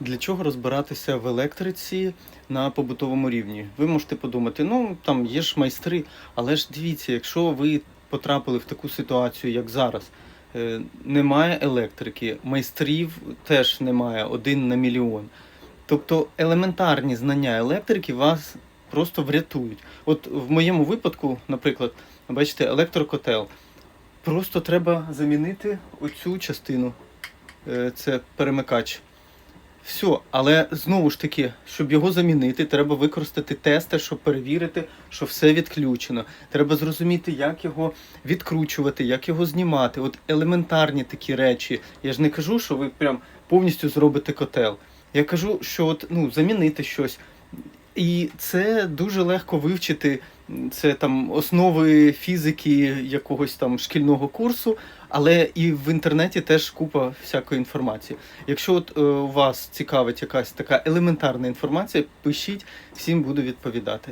Для чого розбиратися в електриці на побутовому рівні? Ви можете подумати, ну там є ж майстри, але ж дивіться, якщо ви потрапили в таку ситуацію, як зараз, е, немає електрики, майстрів теж немає один на мільйон. Тобто елементарні знання електрики вас просто врятують. От в моєму випадку, наприклад, бачите, електрокотел. Просто треба замінити оцю частину. Е, Це перемикач. Все, але знову ж таки, щоб його замінити, треба використати тести, щоб перевірити, що все відключено. Треба зрозуміти, як його відкручувати, як його знімати. От елементарні такі речі. Я ж не кажу, що ви прям повністю зробите котел. Я кажу, що от, ну, замінити щось. І це дуже легко вивчити. Це там основи фізики якогось там шкільного курсу, але і в інтернеті теж купа всякої інформації. Якщо от е, вас цікавить якась така елементарна інформація, пишіть, всім буду відповідати.